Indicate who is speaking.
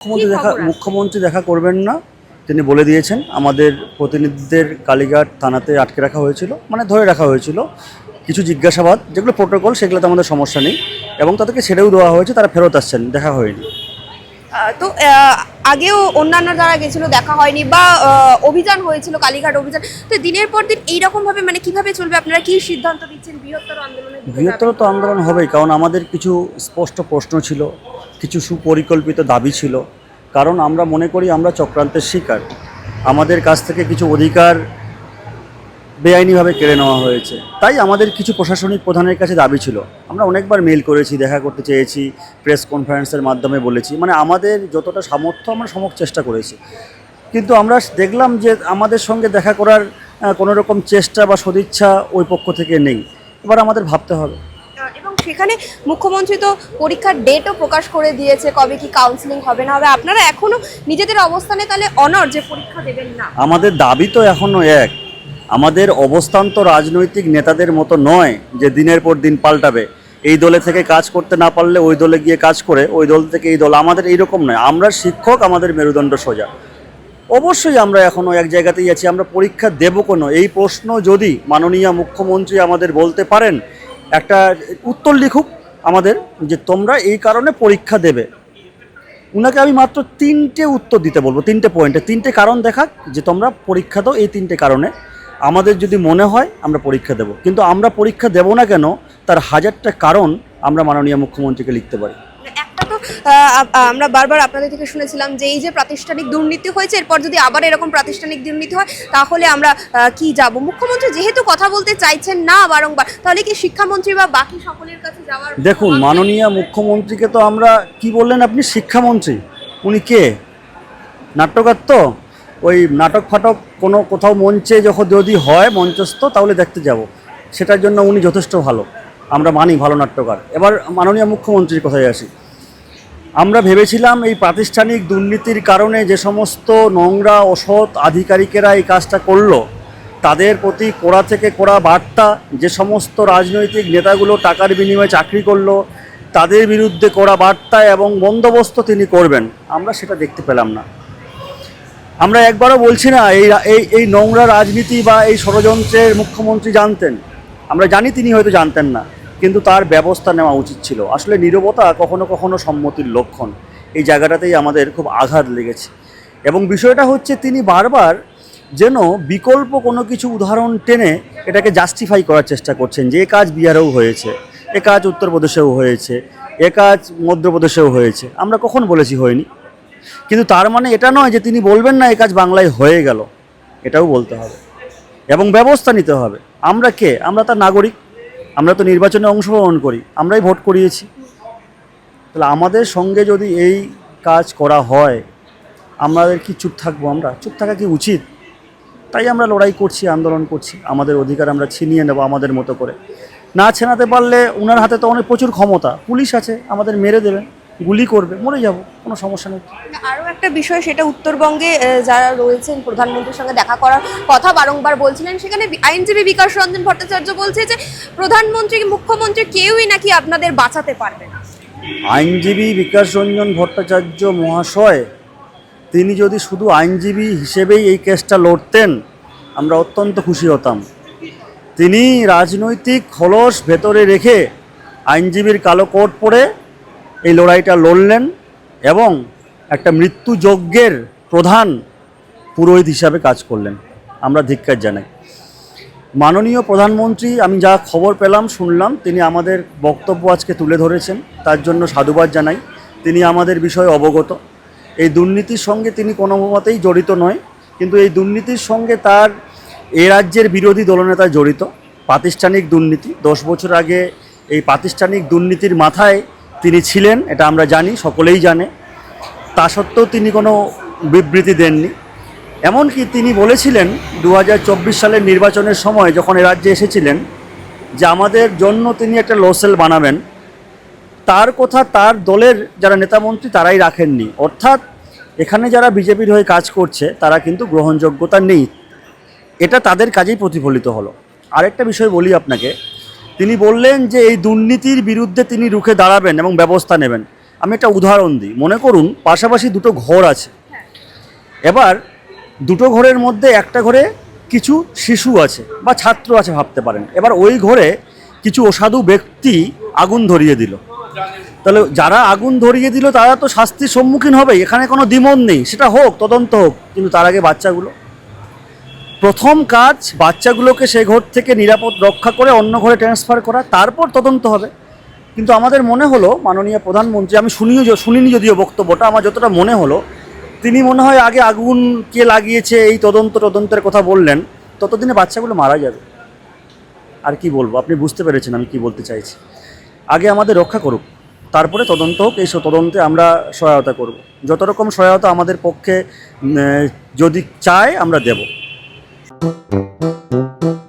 Speaker 1: মুখ্যমন্ত্রী দেখা মুখ্যমন্ত্রী দেখা করবেন না। তিনি বলে দিয়েছেন আমাদের প্রতিনিধিদের কালীঘাট থানাতে আটকে রাখা হয়েছিল মানে ধরে রাখা হয়েছিল। কিছু জিজ্ঞাসাবাদ যেগুলো প্রোটোকল সেগুলোতে আমাদের সমস্যা নেই। এবং তাদেরকে ছেড়েও দেওয়া হয়েছে তারা ফেরত আসছেন দেখা হয়নি।
Speaker 2: তো আগেও অন্যান্য যারা গেছিল দেখা হয়নি বা অভিযান হয়েছিল কালীঘাট অভিযান। তো দিনের পর দিন এইরকমভাবে মানে কীভাবে চলবে? আপনারা কি সিদ্ধান্ত দিচ্ছেন বৃহত্তর আন্দোলনের দিকে?
Speaker 1: বৃহত্তর তো আন্দোলন হবেই কারণ আমাদের কিছু স্পষ্ট প্রশ্ন ছিল। কিছু সুপরিকল্পিত দাবি ছিল। কারণ আমরা মনে করি আমরা চক্রান্তের শিকার। আমাদের কাছ থেকে কিছু অধিকার বেআইনিভাবে কেড়ে নেওয়া হয়েছে। তাই আমাদের কিছু প্রশাসনিক প্রধানের কাছে দাবি ছিল। আমরা অনেকবার মেল করেছি, দেখা করতে চেয়েছি, প্রেস কনফারেন্সের মাধ্যমে বলেছি। মানে আমাদের যতটা সামর্থ্য আমরা সমক চেষ্টা করেছি। কিন্তু আমরা দেখলাম যে আমাদের সঙ্গে দেখা করার কোনো রকম চেষ্টা বা সদিচ্ছা ওই পক্ষ থেকে নেই। এবার আমাদের ভাবতে হবে।
Speaker 2: সেখানে মুখ্যমন্ত্রী তো পরীক্ষার ডেটও প্রকাশ করে দিয়েছে কবে কি কাউন্সিলিং হবে না হবে। আপনারা এখনও নিজেদের অবস্থানে তাহলে অনর যে পরীক্ষা দেবেন না।
Speaker 1: আমাদের দাবি তো এখনও এক। আমাদের অবস্থান তো রাজনৈতিক নেতাদের মতো নয় যে দিনের পর দিন পাল্টাবে। এই দলে থেকে কাজ করতে না পারলে ওই দলে গিয়ে কাজ করে, ওই দল থেকে এই দল। আমাদের এইরকম নয়। আমরা শিক্ষক, আমাদের মেরুদণ্ড সোজা। অবশ্যই আমরা এখনও এক জায়গাতেই আছি। আমরা পরীক্ষা দেব কোনো? এই প্রশ্ন যদি মাননীয় মুখ্যমন্ত্রী আমাদের বলতে পারেন একটা উত্তর লিখুক আমাদের যে তোমরা এই কারণে পরীক্ষা দেবে। উনাকে আমি মাত্র তিনটে উত্তর দিতে বলব, তিনটে পয়েন্টে তিনটে কারণ দেখাক যে তোমরা পরীক্ষা দাও এই তিনটে কারণে। আমাদের যদি মনে হয়, আমরা পরীক্ষা দেব। কিন্তু আমরা পরীক্ষা দেব না কেন, তার হাজারটা কারণ আমরা মাননীয় মুখ্যমন্ত্রীকে লিখতে পারি।
Speaker 2: আমরা বারবার আপনাদের থেকে শুনেছিলাম যে এই যে প্রাতিষ্ঠানিক দুর্নীতি হয়েছে এরপর যদি আবার এরকম প্রাতিষ্ঠানিক দুর্নীতি হয় তাহলে আমরা কি যাব? মুখ্যমন্ত্রী যেহেতু কথা বলতে চাইছেন না বারংবার তাহলে কি শিক্ষামন্ত্রী বা বাকি সকলের কাছে যাওয়ার
Speaker 1: দেখুন মাননীয় মুখ্যমন্ত্রীকে তো আমরা কি বললেন আপনি? শিক্ষামন্ত্রী। উনি কে? নাট্যকার তো? ওই নাটক ফাটক কোনো কোথাও মঞ্চে যখন যদি হয় মঞ্চস্থ তাহলে দেখতে যাব। সেটার জন্য উনি যথেষ্ট ভালো। আমরা মানি ভালো নাট্যকার। এবার মাননীয় মুখ্যমন্ত্রীর কথায় আসি। আমরা ভেবেছিলাম এই প্রাতিষ্ঠানিক দুর্নীতির কারণে যে সমস্ত নোংরা, অসৎ আধিকারিকেরা এই কাজটা করল, তাদের প্রতি কোড়া থেকে কোড়া বার্তা, যে সমস্ত রাজনৈতিক নেতাগুলো টাকার বিনিময়ে চাকরি করল, তাদের বিরুদ্ধে কোড়া বার্তা এবং বন্দোবস্ত তিনি করবেন, আমরা সেটা দেখতে পেলাম না। আমরা একবারও বলছি না, এই এই এই নোংরা রাজনীতি বা এই ষড়যন্ত্রের মুখ্যমন্ত্রী জানতেন। আমরা জানি তিনি হয়তো জানতেন না। কিন্তু তার ব্যবস্থা নেওয়া উচিত ছিল। আসলে নীরবতা কখনো কখনো সম্মতির লক্ষণ। এই জায়গাটাতেই আমাদের খুব আঘাত লেগেছে। এবং বিষয়টা হচ্ছে তিনি বারবার যেন বিকল্প কোনো কিছু উদাহরণ টেনে এটাকে জাস্টিফাই করার চেষ্টা করছেন যে, এ কাজ বিহারেও হয়েছে, এ কাজ উত্তরপ্রদেশেও হয়েছে, এ কাজ মধ্যপ্রদেশেও হয়েছে। আমরা কখন বলেছি হয়নি। কিন্তু তার মানে এটা নয় যে, তিনি বলবেন না, এ কাজ বাংলায় হয়ে গেল। এটাও বলতে হবে। এবং ব্যবস্থা নিতে হবে। আমরা কে? আমরা তার নাগরিক। আমরা তো নির্বাচনে অংশগ্রহণ করি, আমরাই ভোট করিয়েছি। তাহলে আমাদের সঙ্গে যদি এই কাজ করা হয়, আমাদের কি চুপ থাকব আমরা? চুপ থাকা কি উচিত? তাই আমরা লড়াই করছি, আন্দোলন করছি, আমাদের অধিকার আমরা ছিনিয়ে নেব আমাদের মতো করে। না ছেনাতে পারলে ওনার হাতে তো অনেক প্রচুর ক্ষমতা, পুলিশ আছে, আমাদের মেরে দেবে গুলি করবে মরে যাব কোনো সমস্যা নেই।
Speaker 2: আরও একটা বিষয় সেটা উত্তরবঙ্গে যারা রয়েছেন প্রধানমন্ত্রীর সঙ্গে দেখা করার কথা বারংবার বলছিলেন সেখানে আইনজীবী বিকাশ রঞ্জন ভট্টাচার্য বলছে যে প্রধানমন্ত্রী মুখ্যমন্ত্রী কেউই নাকি আপনাদের বাঁচাতে পারবে না।
Speaker 1: আইনজীবী বিকাশ রঞ্জন ভট্টাচার্য মহাশয় তিনি যদি শুধু আইনজীবী হিসেবেই এই কেসটা লড়তেন আমরা অত্যন্ত খুশি হতাম। তিনি রাজনৈতিক খলস ভেতরে রেখে আইনজীবীর কালো কোট পরে এই লড়াইটা লড়লেন এবং একটা মৃত্যুযজ্ঞের প্রধান পুরোহিত হিসাবে কাজ করলেন। আমরা ধিক্কার জানাই। মাননীয় প্রধানমন্ত্রী, আমি যা খবর পেলাম, শুনলাম, তিনি আমাদের বক্তব্য আজকে তুলে ধরেছেন। তার জন্য সাধুবাদ জানাই। তিনি আমাদের বিষয়ে অবগত। এই দুর্নীতির সঙ্গে তিনি কোনো মতেই জড়িত নয়, কিন্তু এই দুর্নীতির সঙ্গে তার এ রাজ্যের বিরোধী দলনেতা জড়িত। প্রাতিষ্ঠানিক দুর্নীতি। দশ বছর আগে এই প্রাতিষ্ঠানিক দুর্নীতির মাথায় তিনি ছিলেন, এটা আমরা জানি, সকলেই জানে। তা সত্ত্বেও তিনি কোনো বিবৃতি দেননি। এমনকি তিনি বলেছিলেন দু হাজার চব্বিশ সালের নির্বাচনের সময় যখন এ রাজ্যে এসেছিলেন, যে আমাদের জন্য তিনি একটা লোসেল বানাবেন, তার কথা তার দলের যারা নেতামন্ত্রী তারাই রাখেননি। অর্থাৎ এখানে যারা বিজেপির হয়ে কাজ করছে, তারা কিন্তু গ্রহণযোগ্যতা নেই। এটা তাদের কাজেই প্রতিফলিত হলো। আরেকটা বিষয় বলি আপনাকে তিনি বললেন যে এই দুর্নীতির বিরুদ্ধে তিনি রুখে দাঁড়াবেন এবং ব্যবস্থা নেবেন। আমি একটা উদাহরণ দিই। মনে করুন, পাশাপাশি দুটো ঘর আছে। এবার দুটো ঘরের মধ্যে একটা ঘরে কিছু শিশু আছে বা ছাত্র আছে ভাবতে পারেন। এবার ওই ঘরে কিছু অসাধু ব্যক্তি আগুন ধরিয়ে দিল। তাহলে যারা আগুন ধরিয়ে দিল, তারা তো শাস্তির সম্মুখীন হবে এখানে কোনো দ্বিমত নেই। সেটা হোক, তদন্ত হোক, কিন্তু তার আগে বাচ্চাগুলো প্রথম কাজ বাচ্চাগুলোকে সে ঘর থেকে নিরাপদ রক্ষা করে অন্য ঘরে ট্রান্সফার করা, তারপর তদন্ত হবে। কিন্তু আমাদের মনে হলো, মাননীয় প্রধানমন্ত্রী, আমি শুনিও শুনিনি যদিও বক্তব্যটা, আমার যতটা মনে হলো, তিনি মনে হয় আগে আগুন কে লাগিয়েছে, এই তদন্ত তদন্তের কথা বললেন, ততদিনে বাচ্চাগুলো মারা যাবে। আর কি বলব, আপনি বুঝতে পেরেছেন আমি কি বলতে চাইছি। আগে আমাদের রক্ষা করুক, তারপরে তদন্ত হোক, এই তদন্তে আমরা সহায়তা করব। যত রকম সহায়তা আমাদের পক্ষে যদি চায়, আমরা দেব। Música